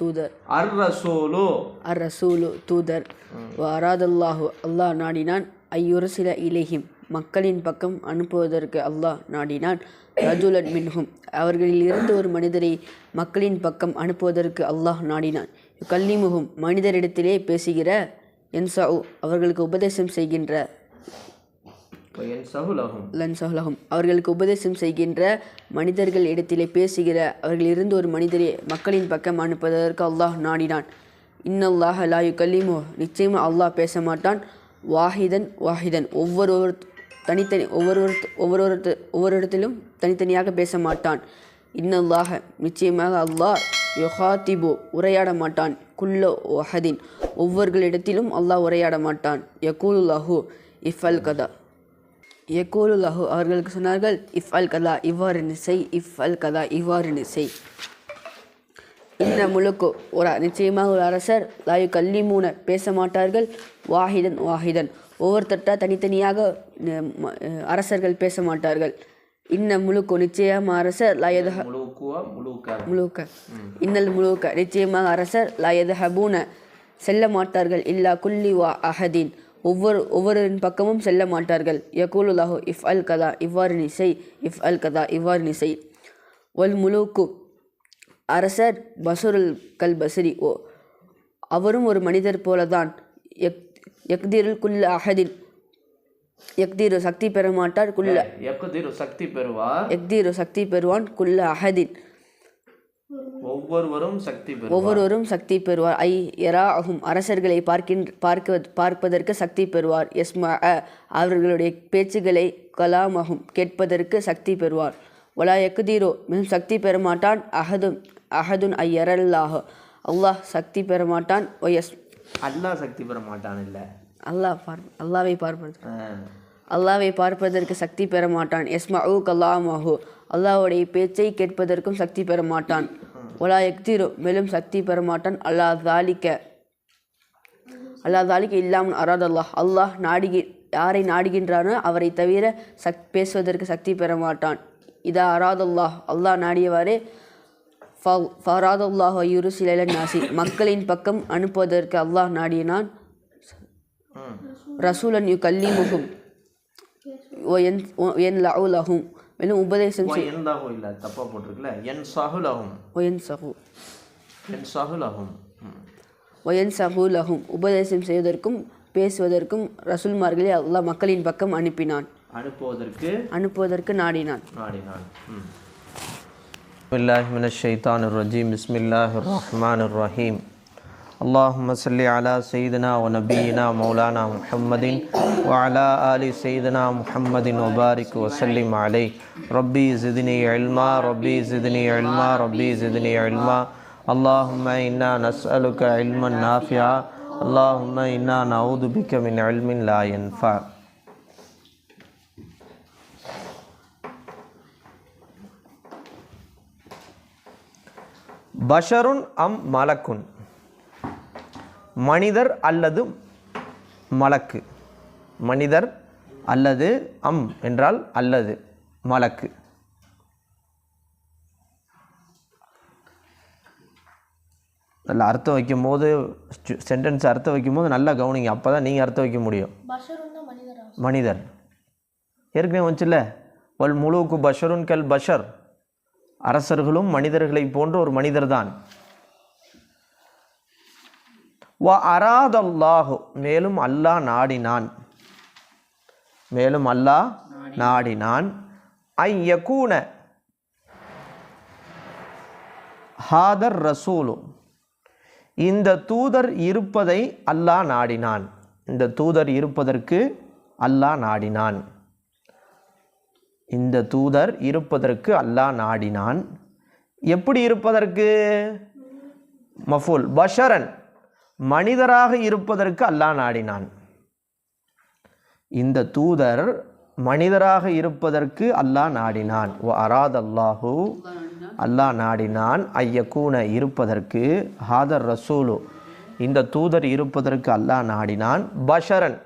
தூதர். அர் ரசூலு அர் ரசூலு தூதர். வ அராதல்லாஹு அல்லாஹ் நாடினான். ஐயுரசில இலேஹிம். மக்களின் பக்கம் அனுப்புவதற்கு அல்லாஹ் நாடினான். ரஜுலன் மின்ஹும். அவர்களில் இருந்து ஒரு மனிதரை மக்களின் பக்கம் அனுப்புவதற்கு அல்லாஹ் நாடினான். கல்லிமுகும் மனிதரிடத்திலே பேசுகிற என்சாவு அவர்களுக்கு உபதேசம் செய்கின்ற லன்சஹுலகும் லன் சஹ்லஹும் அவர்களுக்கு உபதேசம் செய்கின்ற மனிதர்கள் இடத்திலே பேசுகிற அவர்களிலிருந்து ஒரு மனிதரை மக்களின் பக்கம் அனுப்புவதற்கு அல்லாஹ் நாடினான். இன்னல்லாஹ் லாயு கல்லிமோ நிச்சயமாக அல்லாஹ் பேச மாட்டான் வாஹிதன் வாஹிதன். ஒவ்வொரு தனித்தனி ஒவ்வொரு ஒவ்வொரு ஒவ்வொரு இடத்திலும் தனித்தனியாக பேச மாட்டான் இன்னல்லாஹ நிச்சயமாக அல்லாஹ் யொஹாதிபு உரையாட மாட்டான். குல்ல ஒஹதின் ஒவ்வொருகளிடத்திலும் அல்லாஹ் உரையாட மாட்டான். யகூலுல்லாஹு இஃபல் கதா. யகூலுல்லாஹு அவர்களுக்கு சொன்னார்கள் இஃப் அல் கதா இவ்வாறு செய் இஃப் அல் கதா இவ்வாறு செய் இன்ன முழுக்கு ஒரு நிச்சயமாக ஒரு அரசர் லாயு கல்லிமூன பேச மாட்டார்கள் வாஹிதன் வாஹிதன். ஒவ்வொருத்தட்டா தனித்தனியாக அரசர்கள் பேச மாட்டார்கள். இன்ன முழுக்கு நிச்சயமாக அரசர் லாயத முழுக்க. இன்னல் முழுக்க. நிச்சயமாக அரசர் லாயத ஹபூன செல்ல மாட்டார்கள் இல்லா குல்லி வா அஹதீன். ஒவ்வொரு ஒவ்வொருவரின் பக்கமும் செல்ல மாட்டார்கள். யகூலுல்லாஹு இஃப் அல் கதா இவ்வாறு நீ செய் இஃப் அல் கதா இவ்வாறு நீ செய் வல் முழுக்கு அரசர் பசுருல் கல் பசரி. ஓ அவரும் ஒரு மனிதர் போலதான். எக் எக்தீருல் குல்ல அஹதின். எக்தீரு சக்தி பெற மாட்டார் குல்ல. எக்குதிரு சக்தி பெறுவார். எக்தீரு சக்தி பெறுவான் குல்ல அஹதின். ஒவ்வொருவரும் சக்தி ஒவ்வொருவரும் சக்தி பெறுவார். ஐ எரா ஆகும் அரசர்களை பார்க்கின்ற பார்க்க பார்ப்பதற்கு சக்தி பெறுவார். எஸ்மா அவர்களுடைய பேச்சுகளை கலாமகும் கேட்பதற்கு சக்தி பெறுவார். ஒலா எக்குதீரோ மேலும் சக்தி பெற மாட்டான் அஹதும் அஹதுன் ஐ எரல்லாஹ். அல்லாஹ் சக்தி பெற மாட்டான் ஒயஸ் அல்லாஹ் சக்தி பெற மாட்டான் இல்ல? அல்லாஹ் பார் அல்லாவை பார்ப்பது. அல்லாவை பார்ப்பதற்கு சக்தி பெற மாட்டான் எஸ்மஉ கல்லாமஹு அல்லாஹ்வுடைய பேச்சை கேட்பதற்கும் சக்தி பெற மாட்டான் ஒலா எக்திரு மேலும் சக்தி பெற மாட்டான் அல்லாஹ் தாலிக்க அல்லாஹ் தாலிக்க இல்லாமல் அராத் அல்லாஹ். அல்லாஹ் நாடுகி யாரை நாடுகின்றானோ அவரை தவிர சக் பேசுவதற்கு சக்தி பெற மாட்டான் இதா அராத் அல்லாஹ். அல்லாஹ் நாடியவாறே ஃபராத் அல்லாஹ் யுருசில நாசி. மக்களின் பக்கம் அனுப்புவதற்கு அல்லாஹ் நாடினான். ரசூலன் யு கல்லிமுகும் என் லஹும் மேலும் உபதேசம் ஓ, எந்தாஹு இல்ல தப்பா போட்டிருக்குல்ல என் சகுலகும் ஒயன் சஹு என் சகுலகும் ம். ஒயன் சஹு லஹும் உபதேசம் செய்வதற்கும் பேசுவதற்கும் ரசூல்மார்களை அல்லாஹ் மக்களின் பக்கம் அனுப்பினான் அனுப்புவதற்கு அனுப்புவதற்கு நாடினான் நாடினான் ம். بسم الله من الشيطان الرجيم بسم الله الرحمن الرحيم اللهم صل على سيدنا ونبينا مولانا محمد وعلى آل سيدنا محمد وبارك وسلم عليه ربي زدني علما ربي زدني علما ربي زدني علما اللهم إنا نسألك علما نافعا اللهم إنا نعوذ بك من علم لا ينفع பஷருன் அம் மலக்குன் மனிதர் அல்லது மலக்கு. மனிதர் அல்லது அம் என்றால் அல்லது மலக்கு. நல்ல அர்த்தம் வைக்கும் போது சென்டென்ஸ் அர்த்தம் வைக்கும் போது நல்லா கவனிங்க. அப்போ தான் நீங்கள் அர்த்தம் வைக்க முடியும். மனிதர்? ஏற்கனவே வந்துச்சுல்ல? வல் முழுக்கு பஷருன் கல் பஷர். அரசர்களும் மனிதர்களை போன்ற ஒரு மனிதர்தான். வ அராதல்லாஹு மேலும் அல்லாஹ் நாடினான். மேலும் அல்லாஹ் நாடினான். ஐ யகூன ஹாதர் ரசூலு இந்த தூதர் இருப்பதை அல்லாஹ் நாடினான். இந்த தூதர் இருப்பதற்கு அல்லாஹ் நாடினான். இந்த தூதர் இருப்பதற்கு அல்லாஹ் நாடினான். எப்படி இருப்பதற்கு? மஃபூல். பஷரன். மனிதராக இருப்பதற்கு அல்லாஹ் நாடினான். இந்த தூதர் மனிதராக இருப்பதற்கு அல்லாஹ் நாடினான். ஓ அராத் அல்லாஹூ அல்லாஹ் நாடினான். ஐயக்கூன இருப்பதற்கு ஹாதர் ரசூலு இந்த தூதர் இருப்பதற்கு அல்லாஹ் நாடினான். பஷரன்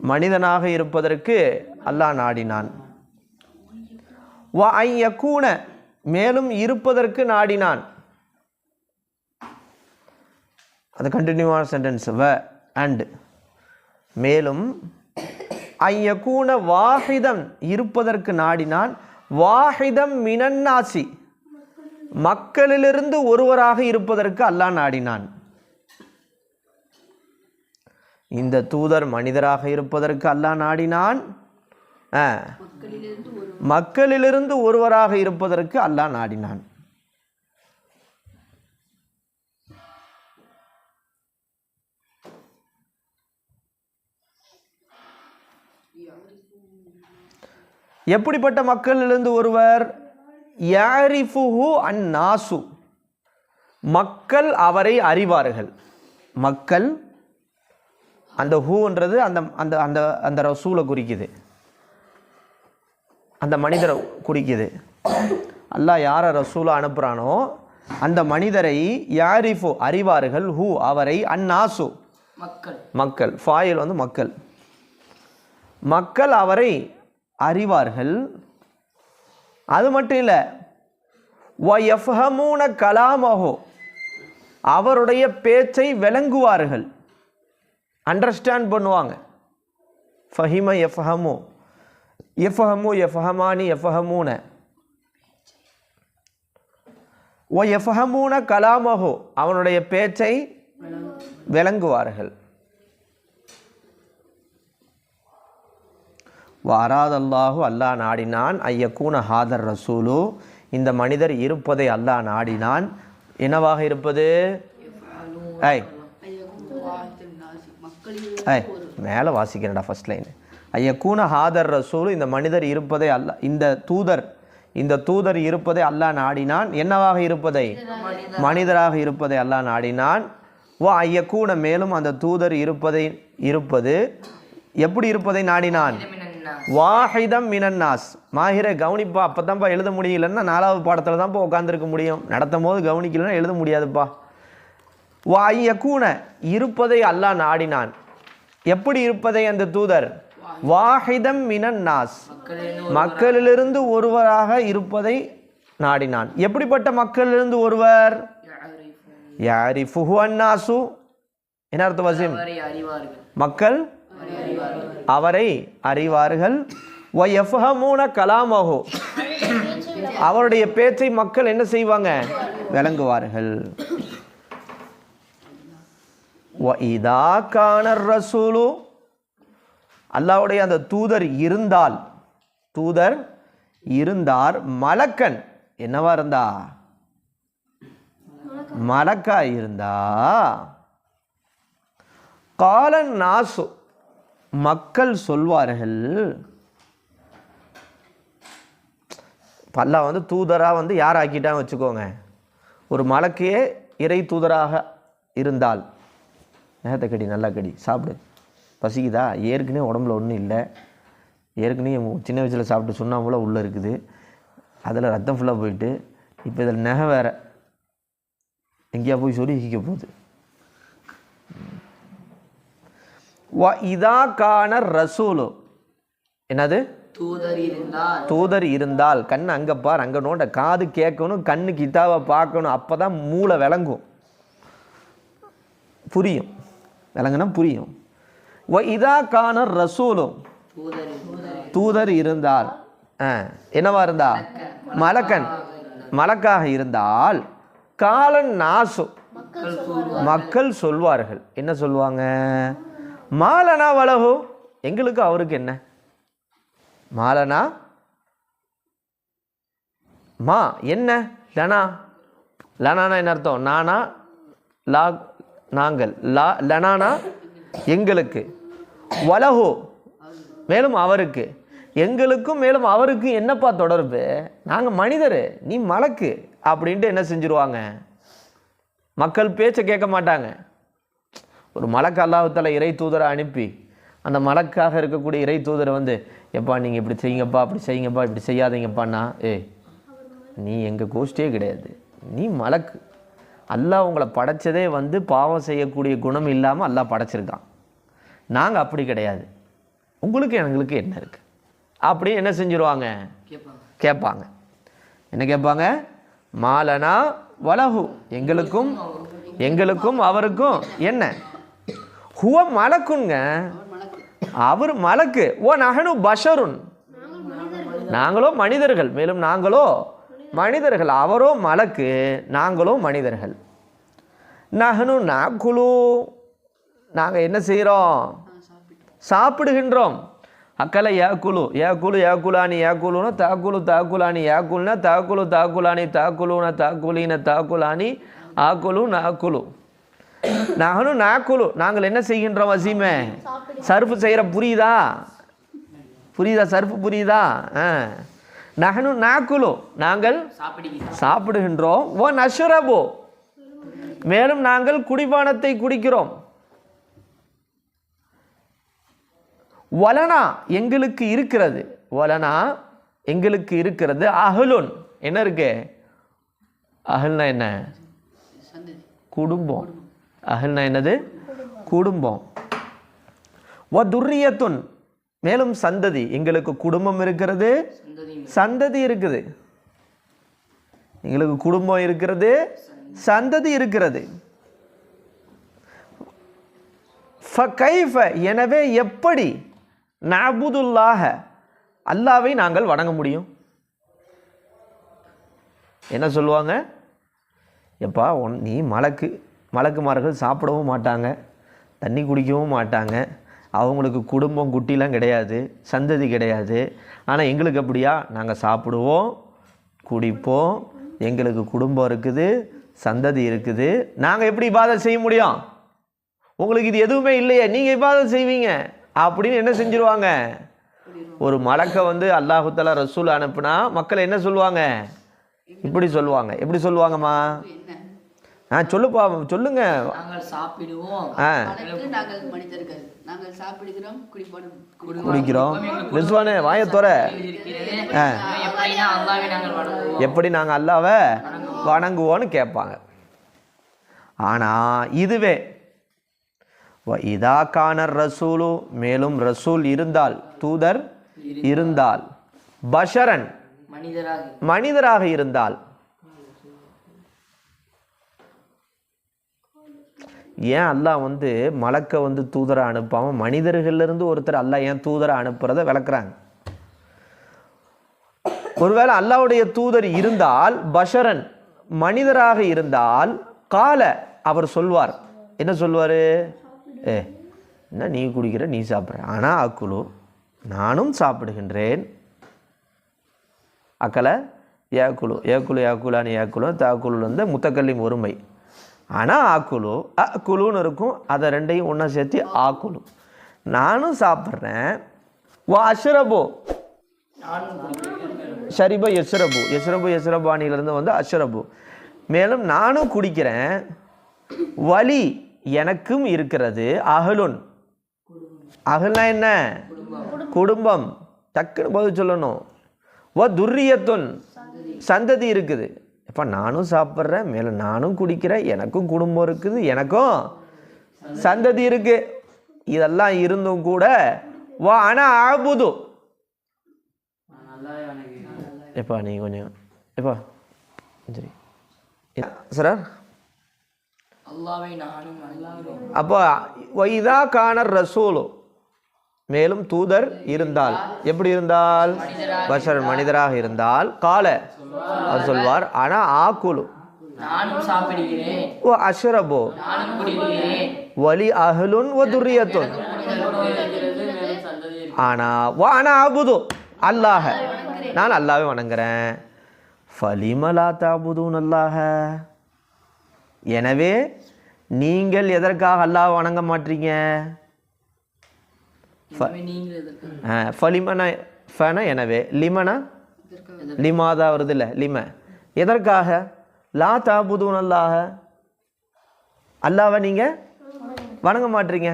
மனிதனாக இருப்பதற்கு அல்லாஹ் நாடினான். வ ஐ யக்கூன மேலும் இருப்பதற்கு நாடினான். அது கண்டினியூவான சென்டென்ஸ் வ அண்ட் மேலும் ஐயக்கூன வாஹிதம் இருப்பதற்கு நாடினான் வாஹிதம் மினன்னாசி மக்களிலிருந்து ஒருவராக இருப்பதற்கு அல்லாஹ் நாடினான். இந்த தூதர் மனிதராக இருப்பதற்கு அல்லாஹ் நாடினான். மக்களிலிருந்து ஒருவராக இருப்பதற்கு அல்லாஹ் நாடினான். எப்படிப்பட்ட மக்களிலிருந்து ஒருவர்? யாரிஃபுஹு அன் நாசு மக்கள் அவரை அறிவார்கள். மக்கள் அந்த ஹூன்றது அந்த அந்த அந்த அந்த ரசூலை குறிக்குது. அந்த மனிதரை குறிக்குது. அல்லாஹ் யாரை ரசூலை அனுப்புகிறானோ அந்த மனிதரை யாரிஃபு அறிவார்கள் ஹூ அவரை அந்நாசு மக்கள். மக்கள் ஃபாயில் வந்து மக்கள். மக்கள் அவரை அறிவார்கள். அது மட்டும் இல்லை எஃப்ஹமூன கலாமஹோ அவருடைய பேச்சை விளங்குவார்கள். அண்டர்ஸ்டாண்ட் பண்ணுவாங்க. ஃபஹிம எஃப்ஹமோ எஃப்ஹமு எஃப்ஹமானி எஃப்ஹமூன ஒ எஃப்ஹமூன கலாமஹோ அவனுடைய பேச்சை விளங்குவார்கள். வாராதல்லாஹு அல்லாஹ் நாடினான் ஐயக்கூன ஹாதர் ரசூலு. இந்த மனிதர் இருப்பதை அல்லாஹ் நாடினான். என்னவாக இருப்பது? ஐ ஐ மேலே வாசிக்கிறேன்டா ஃபர்ஸ்ட் லைன் ஐயக்கூன ஹாதர் ரசூலு இந்த மனிதர் இருப்பதை அல்ல இந்த தூதர் இந்த தூதர் இருப்பதை அல்லாஹ் நாடினான். என்னவாக இருப்பதை? மனிதராக இருப்பதை அல்லாஹ் நாடினான். வா ஐயக்கூன மேலும் அந்த தூதர் இருப்பதை இருப்பது. எப்படி இருப்பதை நாடினான்? வாஹிதம் மினன்னாஸ். மாஹிர கவனிப்பா. அப்போ தான்ப்பா எழுத முடியலன்னா நாலாவது பாடத்தில் தான்ப்பா உட்காந்துருக்க முடியும். நடத்தும் போது கவனிக்கலன்னா எழுத முடியாதுப்பா. வா ஐயக்கூன இருப்பதை அல்லாஹ் நாடினான். எப்படி இருப்பதை அந்த தூதர்? வாஹிதம் மினன்னாஸ். மக்களிலிருந்து ஒருவராக இருப்பதை நாடினான். எப்படிப்பட்ட மக்களிலிருந்து ஒருவர்? யாரிஃபுஹு அன்னாசு. என்ன அர்த்தம் வசீம்? மக்கள் அவரை அறிவார்கள். வ எஃப்ஹமூன கலாமஹு. அவருடைய பேச்சை மக்கள் என்ன செய்வாங்க? விளங்குவார்கள். இதா கானர் ரசூலு. அல்லாவுடைய அந்த தூதர் இருந்தால் தூதர் இருந்தார் மலக்கன். என்னவா இருந்தா? மலக்கா இருந்தா. காலன் நாசு. மக்கள் சொல்வார்கள் பல்லா வந்து தூதராக வந்து யார் ஆக்கிட்டான்னு வச்சுக்கோங்க. ஒரு மலக்கையே இறை தூதராக இருந்தால் நேரத்தை கடி நல்லா கடி சாப்பிடு. பசிக்குதா? ஏற்கனவே உடம்புல ஒன்றும் இல்லை. ஏற்கனவே சின்ன வயசில் சாப்பிட்டு சுண்ணாம்புல உள்ளே இருக்குது. அதில் ரத்தம் ஃபுல்லாக போயிட்டு இப்போ இதில் நகை வேறு எங்கேயா போய் சொருகிக்க போகுது. வ இதா கான ரசூலு. என்னது? தூதர் இருந்தால் தூதர் இருந்தால். கண் அங்கே பார் அங்கே நோண்ட. காது கேட்கணும் கண்ணு கிட்டாவை பார்க்கணும். அப்போ தான் மூளை விளங்கும். புரியும். விளங்குனா புரியும். வ இதா கான ரசூலும் தூதர் இருந்தால். என்னவா இருந்தா? மலக்கன். மலக்காக இருந்தால் காலன் நாசு. மக்கள் சொல்வார்கள். என்ன சொல்லுவாங்க மாலனா வலஹோ எங்களுக்கு அவருக்கு என்ன? மாலனா? மா என்ன? லனா? லனானா என்ன அர்த்தம்? நானா? லா நாங்கள். லா லனானா? எங்களுக்கு. வலஹோ மேலும் அவருக்கு. எங்களுக்கும் மேலும் அவருக்கு என்னப்பா தொடர்பு? நாங்கள் மனிதர் நீ மலக்கு. அப்படின்ட்டு என்ன செஞ்சுருவாங்க? மக்கள் பேச்சை கேட்க மாட்டாங்க. ஒரு மலக்கு அல்லாஹத்தால் இறை தூதரை அனுப்பி அந்த மலக்காக இருக்கக்கூடிய இறை தூதரை வந்து எப்பா நீங்கள் இப்படி செய்யுங்கப்பா அப்படி செய்யுங்கப்பா இப்படி செய்யாதீங்கப்பான்னா ஏ நீ எங்கள் கோஷ்டியே கிடையாது. நீ மலக்கு. அல்லாஹ் உங்களை படைச்சதே வந்து பாவம் செய்யக்கூடிய குணம் இல்லாமல் அல்லாஹ் படைச்சிருக்கான். நாங்கள் அப்படி கிடையாது. உங்களுக்கு எங்களுக்கு என்ன இருக்குது அப்படின்னு என்ன செஞ்சுருவாங்க? கேட்பாங்க. என்ன கேட்பாங்க? மாலனா வலகு எங்களுக்கும் எங்களுக்கும் அவருக்கும் என்ன? ஹுவ மலக்குங்க. அவர் மலக்கு. ஓ நகனு பஷருன். நாங்களோ மனிதர்கள். மேலும் நாங்களோ மனிதர்கள். அவரோ மலக்கு. நாங்களோ மனிதர்கள். நகனு நாக்குலு. நாங்கள் என்ன செய்கிறோம் சாப்பிடுகின்றோம். அக்கலை ஏக்குழு ஏக்குழு ஏக்குலானி ஏக்குழுனா தாக்குலு தாக்குலானி ஏக்குல்னா தாக்குலு தாக்குலானி தாக்குழுனா தாக்குலின தாக்குலானி ஆக்குலு நாக்குலு. நகனும் நாக்குழு நாங்கள் என்ன செய்கின்றோம் வசீமே சர்ஃபு செய்கிற புரியுதா? புரியுதா? சர்ஃபு புரியுதா? ஆ. நகனு நாக்குலு. நாங்கள் சாப்பிடுகின்றோம். ஓ நஷுரபு. மேலும் நாங்கள் குடிபானத்தை குடிக்கிறோம். வலனா எங்களுக்கு இருக்கிறது. வலனா எங்களுக்கு இருக்கிறது. அகலுன். என்ன இருக்கு? அகல்னா என்ன? குடும்பம். அகல்னா என்னது? குடும்பம். வ துர்ரியத்துன் மேலும் சந்ததி. எங்களுக்கு குடும்பம் இருக்கிறது. சந்ததி இருக்குது. எங்களுக்கு குடும்பம் இருக்கிறது. சந்ததி இருக்கிறது. எனவே எப்படி? நபுதுல்லாக அல்லாவை நாங்கள் வணங்க முடியும். என்ன சொல்லுவாங்க? எப்பா உன் நீ மலக்கு. மலக்குமார்கள் சாப்பிடவும் மாட்டாங்க தண்ணி குடிக்கவும் மாட்டாங்க. அவங்களுக்கு குடும்பம் குட்டிலாம் கிடையாது சந்ததி கிடையாது. ஆனால் எங்களுக்கு அப்படியா நாங்கள் சாப்பிடுவோம் குடிப்போம் எங்களுக்கு குடும்பம் இருக்குது சந்ததி இருக்குது. நாங்கள் எப்படி இபாதம் செய்ய முடியும்? உங்களுக்கு இது எதுவுமே இல்லையே நீங்கள் இபாதம் செய்வீங்க அப்படின்னு என்ன செஞ்சுருவாங்க? ஒரு மலக்கை வந்து அல்லாஹுத்தலா ரசூல் அனுப்புனா மக்கள் என்ன சொல்லுவாங்க? இப்படி சொல்லுவாங்க. எப்படி சொல்லுவாங்கம்மா? ஆ சொல்லுப்பா சொல்லுங்க. நாங்கள் சாப்பிடுவோம். ஆ. நாங்கள் மனிதர்கள். நாங்கள் சாப்பிடுகிறோம் குடிப்போம் குடிக்கிறோம். ரிஸ்வானே வாயை துற. எப்படி நாங்கள் அல்லாவை வணங்குவோன்னு கேட்பாங்க. ஆனால் இதுவே வ இதா கானர் ரசூலு மேலும் ரசூல் இருந்தால் தூதர் இருந்தால் பஷரன் மனிதராக. மனிதராக இருந்தால் ஏன் அல்லாஹ் வந்து மலக்கை வந்து தூதரை அனுப்பாமல் மனிதர்கள்லேருந்து ஒருத்தர் அல்லாஹ் ஏன் தூதரை அனுப்புகிறத விளக்குறாங்க. ஒருவேளை அல்லாவுடைய தூதர் இருந்தால் பஷரன் மனிதராக இருந்தால் கால அவர் சொல்வார். என்ன சொல்வார்? ஏ என்ன நீ குடிக்கிற நீ சாப்பிட்ற. ஆனால் அக்குலு நானும் சாப்பிடுகின்றேன். அக்கலை ஏக்குழு ஏக்குழு ஏக்குலான்னு ஏக்குழு தாக்குழு வந்து முத்தக்கல்லின் ஒருமை. ஆனால் ஆக்குழு குழுன்னு இருக்கும். அதை ரெண்டையும் ஒன்றா சேர்த்து ஆக்குழு நானும் சாப்பிட்றேன். வா அஷ்ரபோ. ஷரிபோ எஸ்ரபு எஸ்ரபு எஸ்ரபானிலிருந்து வந்து அஷ்ரபு. மேலும் நானும் குடிக்கிறேன். வலி எனக்கும் இருக்கிறது. அகலுன். அகல்னா என்ன? குடும்பம். டக்குன்னு பதில் சொல்லணும். ஓ துர்ரியத்துன். சந்ததி இருக்குது. இப்போ நானும் சாப்பிட்றேன் மேலே நானும் குடிக்கிறேன் எனக்கும் குடும்பம் இருக்குது எனக்கும் சந்ததி இருக்கு. இதெல்லாம் இருந்தும் கூட வா ஆனால் ஆபுது எப்பா நீ கொஞ்சம் எப்பா சரி. சார்? அப்போ வைதா காணர் ரசூலு. மேலும் தூதர் இருந்தால். எப்படி இருந்தால்? பஷர் மனிதராக இருந்தால். கால. அவர் சொல்வார். ஆனா ஆக்குலு. ஓ அஷ்ரபோ. வலி அஹ்லுன் ஒ துர்ரியத்துன் இருக்கிறது மேலும் சந்ததி ஆனா வா ஆனா அபுது. அல்லாஹ. நான் அல்லாஹ்வை வணங்குறேன். ஃபலிமலா தாபுதூன் அல்லாஹ. எனவே நீங்கள் எதற்காக அல்லாஹ் வணங்க மாட்டீங்க? ஃபலிமன ஃபன எனவே லிமனா? லிமாதா வருது இல்லை லிம. எதற்காக? லா தாபுதூன் அல்லாஹ அல்லாவை நீங்கள் வணங்க மாட்டீங்க.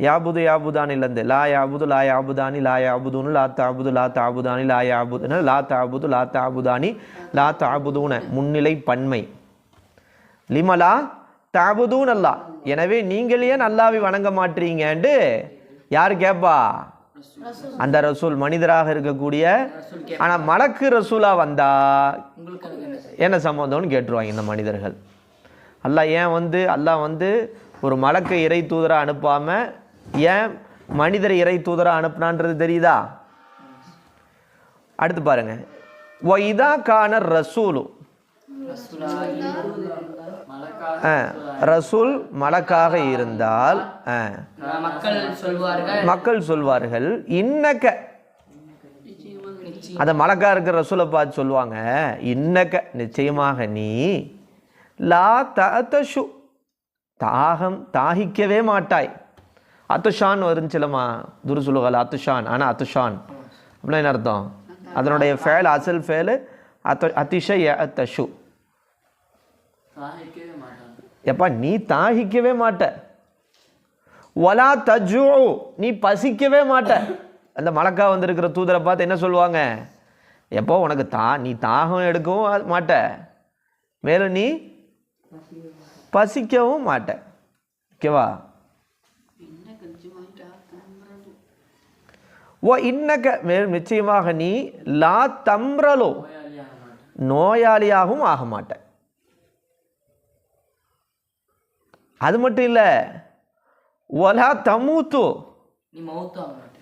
யாபுது யாபுதானிலேருந்து லா யாபுது லா யாபுதானி லா யாபுதுன்னு லா தாபுது லா தாபுதானி லா யாபுதுன்னு லா தாபுது லா தாபுதானி லா தாபுதூன. முன்னிலை பன்மை. லிமலா தாபுதூன் அல்லா எனவே நீங்கள் ஏன் அல்லாவை வணங்க மாட்டீங்கன்ட்டு யார் கேட்பா அந்த ரசூல் மனிதராக இருக்கக்கூடிய ஆனால் மலக்கு ரசூலா வந்தா என்ன சம்மந்தம்னு கேட்டுருவாங்க இந்த மனிதர்கள். அல்லாஹ் ஏன் வந்து அல்லாஹ் வந்து ஒரு மலக்கை இறை தூதரை அனுப்பாம ஏன் மனிதரை இறை தூதரை அனுப்புனான்றது தெரியுதா? அடுத்து பாருங்க. ஒ இதா கான ரசூலு. மலக்காக ஆ, ரசூல் மலக்காக இருந்தால் மக்கள் சொல்வார்கள். மக்கள் சொல்வார்கள் இன்னக்க. அந்த மலக்கா இருக்கிற ரசூலை பார்த்து சொல்லுவாங்க இன்னக்க நிச்சயமாக நீ லா தஷு தாகம் தாகிக்கவே மாட்டாய். அத்துஷான் வருந்துச்சுலமா துருசுலுகள் அத்துஷான் ஆனால் அத்துஷான். அப்படின்னா என்ன அர்த்தம்? அதனுடைய ஃபேல் அசல் ஃபேலு அத்த அத்தஷு. மாட்டாங்க எப்பா நீ தாகிக்கவே மாட்ட. ஒலா தஜு நீ பசிக்கவே மாட்ட. அந்த மலக்கா வந்திருக்கிற தூதரை பார்த்து என்ன சொல்லுவாங்க? எப்போ உனக்கு தா நீ தாகம் எடுக்கவும் மாட்ட. மேலும் நீ பசிக்கவும் மாட்ட. ஓகேவா ஓ இன்னக்க மேலும் நிச்சயமாக நீ லா தம்ரலோ நோயாளியாகவும் ஆக மாட்ட. அது மட்டும் இல்லை ஒலா தமூத்து.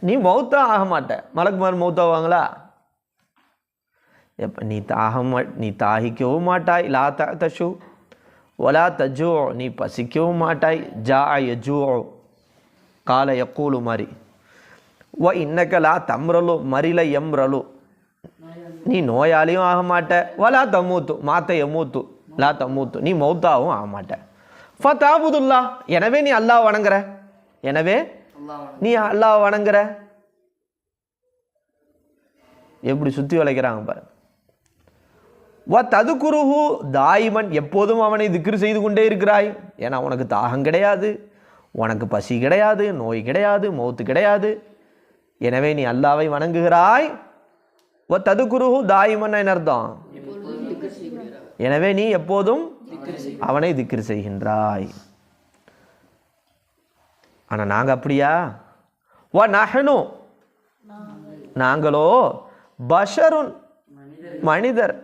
நீ மௌத்தா ஆக மாட்ட. மலக்குமார் மௌத்தாவாங்களா எப்போ நீ தாக நீ தாகிக்கவும் மாட்டாய் லா த தஷு ஒலா தஜோ நீ பசிக்கவும் மாட்டாய் ஜா யஜூ. கால யக்கூலு மாதிரி ஒ இன்னக்க லா தம்ரலு மரில எம்ரலு நீ நோயாளியும் ஆக மாட்ட. வலா தம்மூத்து மாத்த எம்மூத்து லா தம்மூத்து நீ மௌத்தாவும் ஆக மாட்ட. ஃபதாபுதுல்லா. எனவே நீ அல்லாஹ் வணங்குற. எனவே நீ அல்லாஹ் வணங்குற. எப்படி சுத்தி வளைக்கிறாங்க பாரு வ ததுகுருஹு தாயிமன் எப்போதும் அவனை திக்ரு செய்து கொண்டே இருக்கிறாய். ஏன்னா உனக்கு தாகம் கிடையாது. உனக்கு பசி கிடையாது நோய் கிடையாது மௌத்து கிடையாது. எனவே நீ அல்லாவை வணங்குகிறாய். வ ததுகுருஹு தாயிமன் என்ன அர்த்தம். எனவே நீ எப்போதும் அவனை திக்கிர் செய்கின்றாய். ஆனால் நாங்கள் அப்படியா? வா நஹனு. நாங்களோ பஷருன் மனிதர்.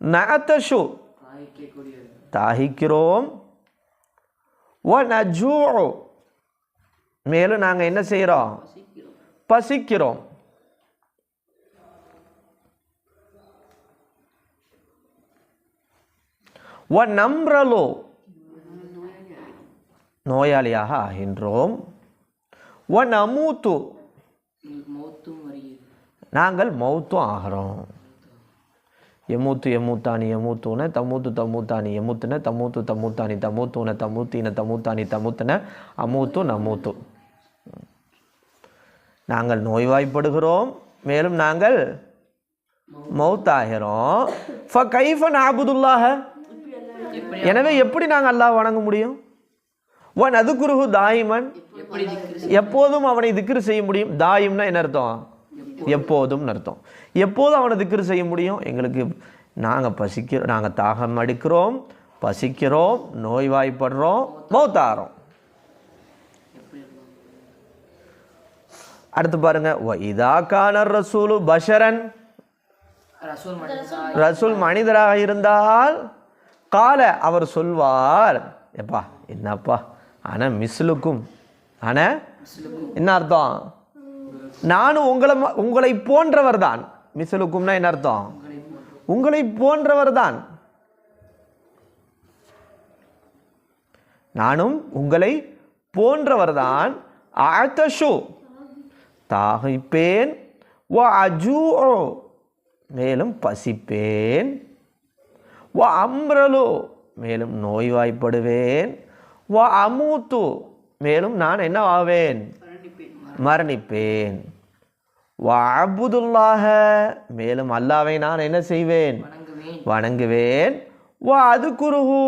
நகத்தஷு. தாகிக்கிறோம். ஓ நஜூ மேலும் நாங்கள் என்ன செய்கிறோம் பசிக்கிறோம். வ நம்ரலோ நோயாளியாக ஆகின்றோம். ஒ நமூத்து நாங்கள் மௌத்தும் ஆகிறோம். எமூத்து எமூத்தானி எமூத்தூன தமூத்து தமூத்தானி எமுத்துன தமூத்து தமூத்தானி தமூத்தூன தமூத்தின தமூத்தானி தமூத்தன அமூத்து நமூத்து. நாங்கள் நோய்வாய்ப்படுகிறோம். மேலும் நாங்கள் மௌத்தாகிறோம். ஃப கைஃபன் ஆபுதுல்லாக எனவே எப்படி நாங்கள் அல்லாஹ் வணங்க முடியும்? ஒன் அது குருஹு தாயிமன். எப்படி திக்ரு எப்போதும் அவனை திக்ரு செய்ய முடியும். தாயிம்னா என்ன அர்த்தம்? எப்போதும். அர்த்தம். எப்போதும் அவனை திக்ரு செய்ய முடியும். எங்களுக்கு நாங்கள் பசிக்கிறோம் நாங்கள் தாகம் அடிக்கிறோம் பசிக்கிறோம் நோய்வாய்ப்படுறோம் மௌத்தாரோம் அடுத்து பாருங்க. "வ இதா கான ரசூலு பஷரன். ரசூல் மனிதராக இருந்தால் கால அவர் சொல்வார். எப்பா என்னப்பா? ஆனா மிஸ்லுக்கும். ஆனா என்ன அர்த்தம்? நானும் உங்களை ம- உங்களை போன்றவர் தான் மிஸ்லுக்கும்னா என்ன அர்த்தம்? உங்களை போன்றவர் தான் நானும் உங்களை போன்றவர்தான். ஆழ்த்தஷு தாகிப்பேன். அஜூ மேலும் பசிப்பேன். வ அம்ரலு மேலும் நோய்வாய்ப்படுவேன். வ அமூத்து மேலும் நான் என்ன ஆவேன் மரணிப்பேன். வ அபுதுல்லாஹ மேலும் அல்லாவை நான் என்ன செய்வேன்? வணங்குவேன். வ அது குருஹு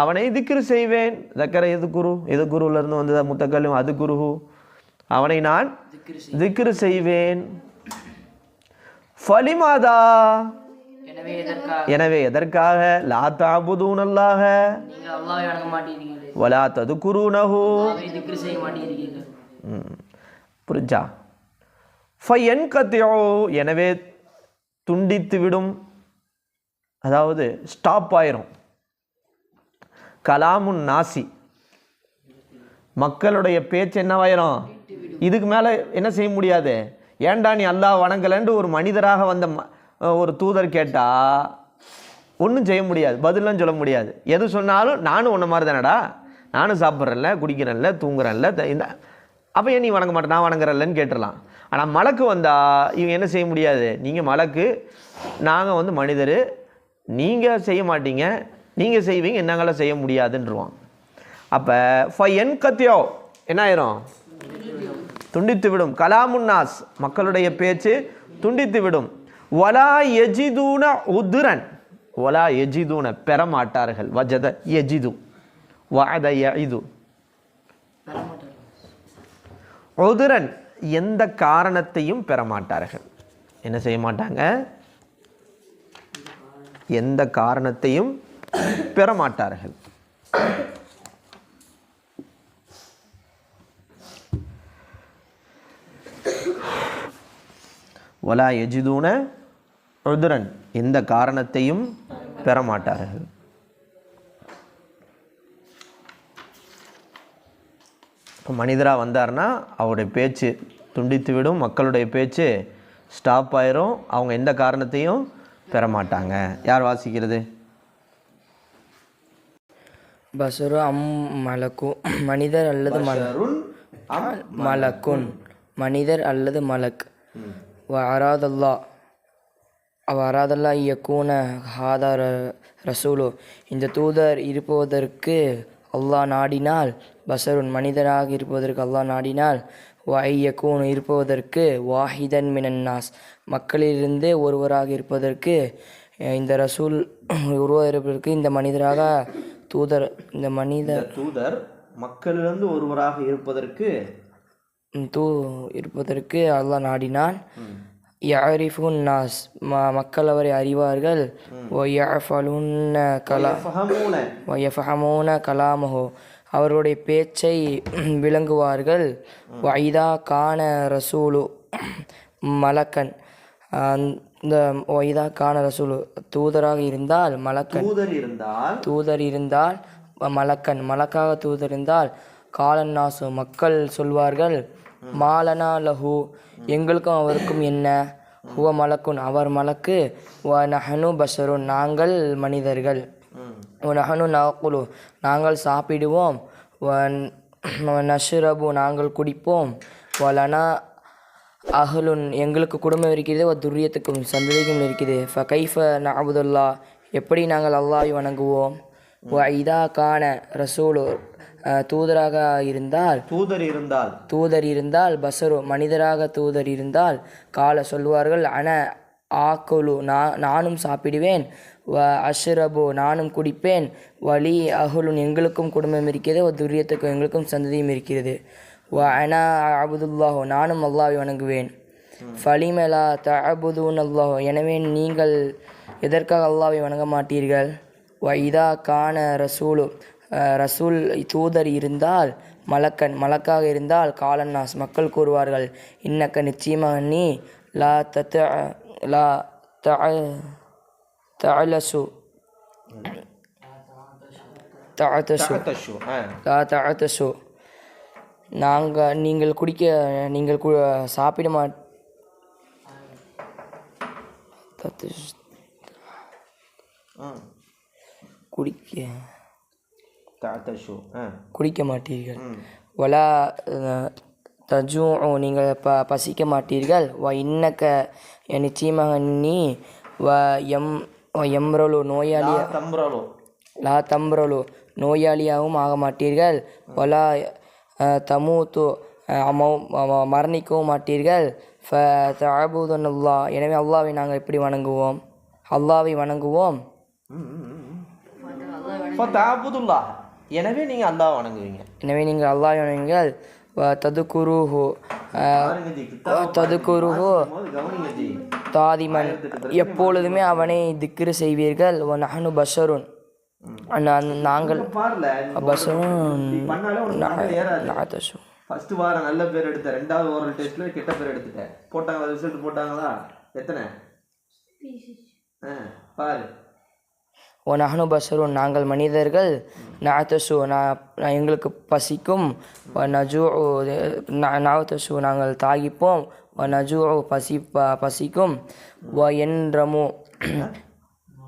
அவனை திக்ரு செய்வேன். தக்கர எது குரு எது குருவிலிருந்து வந்ததா முத்தக்கல்லும் அது குருஹு அவனை நான் திக்ரு திக்ரு செய்வேன். ஃபலிமாதா எனவே எதற்காக? லா தாபுதூனல்லாக. வலா செய்ய மாட்டீர்கள். புரிஞ்சா? ஃபயன் கத்தியோ எனவே துண்டித்து விடும். அதாவது ஸ்டாப் ஆயிரும். கலாமுன் நாசி. மக்களுடைய பேச்சு என்னவாயிரும்? இதுக்கு மேலே என்ன செய்ய முடியாது? ஏன்டா நீ அல்லாஹ் வணங்கலன்ட்டு ஒரு மனிதராக வந்த ஒரு தூதர் கேட்டால் ஒன்றும் செய்ய முடியாது பதிலாம் சொல்ல முடியாது. எது சொன்னாலும் நானும் உன்ன மாதிரி தானடா நானும் சாப்பிட்றேன்ல குடிக்கிறேன்ல தூங்குறேன்ல த- இந்த அப்போ ஏன் நீ வணங்க மாட்டேன் நான் வணங்குறல்லன்னு கேட்டுடலாம். ஆனால் மலக்கு வந்தால் இவங்க என்ன செய்ய முடியாது? நீங்கள் மலக்கு நாங்கள் வந்து மனிதர் நீங்கள் செய்ய மாட்டீங்க நீங்கள் செய்வீங்க என்னங்களாம் செய்ய முடியாதுன்றவாங்க அப்போ ஃப என் கத்தியோ என்ன ஆயிரும்? துண்டித்து விடும். கலாமுன்னாஸ் மக்களுடைய பேச்சு துண்டித்து விடும். வலா எஜிதூன உதுரன். வலா எஜிதூன பெற மாட்டார்கள் வஜத எஜிது வாத யஇது. உதுரன் எந்த காரணத்தையும் பெற மாட்டார்கள் என்ன செய்ய மாட்டாங்க? எந்த காரணத்தையும் பெற மாட்டார்கள் வலா எஜிதூன உதுரன். எந்த காரணத்தையும் பெற மாட்டார்கள் இப்போ மனிதராக வந்தார்னா அவருடைய பேச்சு துண்டித்து விடும் மக்களுடைய பேச்சு ஸ்டாப் ஆயிரும் அவங்க எந்த காரணத்தையும் பெற மாட்டாங்க யார் வாசிக்கிறது? பசரு அம் மலக்கு மனிதர் அல்லது மல மலக்குன் மனிதர் அல்லது மலக். வ அராதல்லா. அவ அராதல்லா யக்கூன ஹாதா ர ரசூலு. இந்த தூதர் இருப்பதற்கு அல்லாஹ் நாடினால் பசருன் மனிதராக இருப்பதற்கு அல்லாஹ் நாடினால் யக்கூன் இருப்பதற்கு வாஹிதன் மினன்னாஸ் மக்களிலிருந்தே ஒருவராக இருப்பதற்கு இந்த ரசூல் ஒருவர் இருப்பதற்கு இந்த மனிதராக தூதர் இந்த மனிதர் தூதர் மக்களிலிருந்து ஒருவராக இருப்பதற்கு தூ இருப்பதற்கு அல்லாஹ் நாடினான் யரிஃபுன் நாஸ் ம மக்கள் அவரை அறிவார்கள் ஒய்யஃபலுன்ன கலா ஃபஹமூன வயஃபஹமூன கலாமஹோ அவருடைய பேச்சை விளங்குவார்கள். வைதா கான ரசூலு மலக்கன் அந்த- இந்த வைதா கான ரசூலு தூதராக இருந்தால் மலக்கன் தூதர் இருந்தால் தூதர் இருந்தால் மலக்கன் மலக்காக தூதர் இருந்தால் காலன் நாசு மக்கள் சொல்வார்கள். மாலனா லஹு எங்களுக்கும் அவருக்கும் என்ன? ஹுவ மலக்குன் அவர் மலக்கு வ நஹனு பஷருன் நாங்கள் மனிதர்கள். வ நஹனு நகுலு நாங்கள் சாப்பிடுவோம். வ நஷ்ரபு நாங்கள் குடிப்போம். வலனா அகலுன் எங்களுக்கு குடும்பம் இருக்கிறது ஒரு துரியத்துக்கும் சந்ததிக்கும் இருக்குது. ஃப கைஃப நபுதுல்லா எப்படி நாங்கள் அல்லாஹ்வை வணங்குவோம்? வ இதா கான ரசூலு தூதராக இருந்தால் தூதர் இருந்தால் தூதர் இருந்தால் பசரு மனிதராக தூதர் இருந்தால் கால சொல்வார்கள் அன ஆக்குலு நான் நானும் சாப்பிடுவேன் வ அஷ்ரபு நானும் குடிப்பேன் வலி அகுலுன் எங்களுக்கும் குடும்பம் இருக்கிறது துரியத்துக்கும் எங்களுக்கும் சந்ததியும் இருக்கிறது. வ அனா அபுதுல்லாஹோ நானும் அல்லாஹ்வை வணங்குவேன். ஃபலிமலா தஅபுதூன் அல்லாஹோ எனவே நீங்கள் எதற்காக அல்லாஹ்வை வணங்க மாட்டீர்கள்? வ இதா கான ரசூலு ரசூல் தூதர் இருந்தால் மலக்கன் மலக்காக இருந்தால் காலன்னாஸ் மக்கள் கூறுவார்கள். இன்னக்க நிச்சயமாக நீ லா தத்த லா தஷு ஆ. லா தஅதசு. நாங்கள் நீங்கள் குடிக்க நீங்கள் கு சாப்பிட மாட் குடிக்க. தஷு ஆ குடிக்க மாட்டீர்கள் வலா தஜூ நீங்கள் ப பசிக்க மாட்டீர்கள் வ இன்னக்க நிச்சயமாக நீ வ எம் எம்ரலு நோயாளி தம்புராலோ லா தம்ரலு நோயாளியாகவும் ஆக மாட்டீர்கள் வலா தமூத்து மரணிக்கவும் மாட்டீர்கள். ஃப தஅபுதுன் அல்லாஹ் எனவே அல்லாவை நாங்கள் எப்படி வணங்குவோம்? அல்லாவை வணங்குவோம்? எனவே நீங்கள் அல்லாஹ் வணங்குவீங்க. எனவே நீங்கள் அல்லாஹ் வணங்குங்கள் கவனிங்க ஜி தாதிமன். எப்பொழுதுமே அவனை திக்ரு செய்வீர்கள். வ நஹனு பஷருன். நாங்கள் பஷருன். வாரம் நல்ல பேர் எடுத்தேன். ரெண்டாவது ஓரல் டெஸ்ட்ல கெட்ட பேர் எடுத்துட்டேன். போட்டாங்களா ரிசல்ட் போட்டாங்களா? எத்தனை? ஆ பாரு. ஓ நஹனு பஷருன் நாங்கள் மனிதர்கள் நாத்தசு நான் எங்களுக்கு பசிக்கும். நஜூ நாத்தசு நாங்கள் தாகிப்போம். நஜூ பசி ப- பசிக்கும். வ என்றமு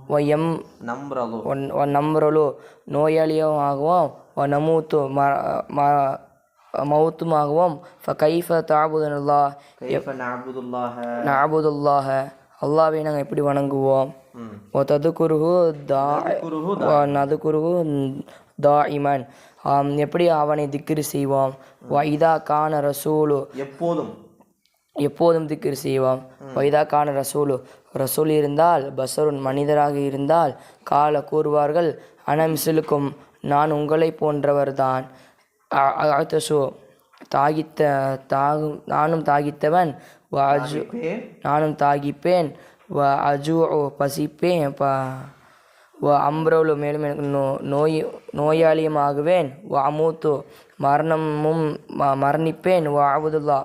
வ எம் நம்புறதோ ஒன் ஒன் நம்புறலோ நோயாளியும் ஆகுவோம். ஒ நமூத்து ம ம மௌத்துமாகவும் ஃப கைஃப தாபுதனுல்லா கைஃப நஅபுதுல்லாஹ நாபுதுல்லாஹ அல்லாவை நாங்கள் எப்படி வணங்குவோம்? ததுகுருஹு தா குருஹு நதுகுருஹு தா இமன் எப்படி அவனை திக்ரு செய்வோம்? வைதா கான ரசூலு. எப்போதும். எப்போதும் திக்ரு செய்வோம். வைதா கான ரசூலு. ரசூல் இருந்தால் பசருன் மனிதராக இருந்தால் கால கூறுவார்கள் அனமிசிலுக்கும் நான் உங்களை போன்றவர்தான். அத்தசு தாகித்த தாகும் நானும் தாகித்தவன். வாஜு நானும் தாகிப்பேன். வ அஜு பசிப்பேன் ப வ அம்ரோலு மேலும் எனக்கு நோ நோய் நோயாளியமாகுவேன். வ அமூத்து மரணமும் மரணிப்பேன். வ அபுதுல்லா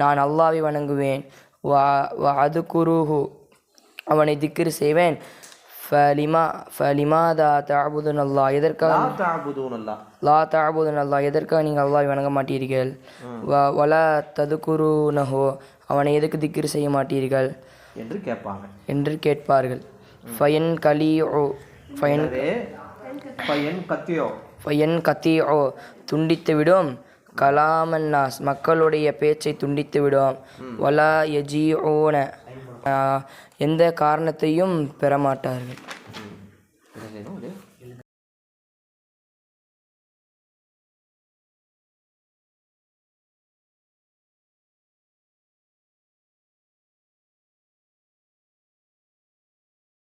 நான் அல்லாவை வணங்குவேன். வ வ அது குருஹு அவனை திக்ரு செய்வேன். ஃபலிமா ஃபலிமாதா தாபுதுன் அல்லா எதற்காக லா தாபுதன் அல்லா எதற்காக நீங்கள் அல்லாஹ் வணங்க மாட்டீர்கள்? வ வல ததுகுரு நஹோ அவனை எதுக்கு திக்ரு செய்ய மாட்டீர்கள்? என்று கேட்பாங்க. என்று கேட்பார்கள். ஃபயன் கலி ஓ ஃபயன் எனவே பையன் கத்தியோ? ஃபயன் கத்தி ஓ துண்டித்துவிடும் கலாமன்னாஸ் மக்களுடைய பேச்சை துண்டித்துவிடும் வலா யஜி ஓன எந்த காரணத்தையும் பெறமாட்டார்கள்?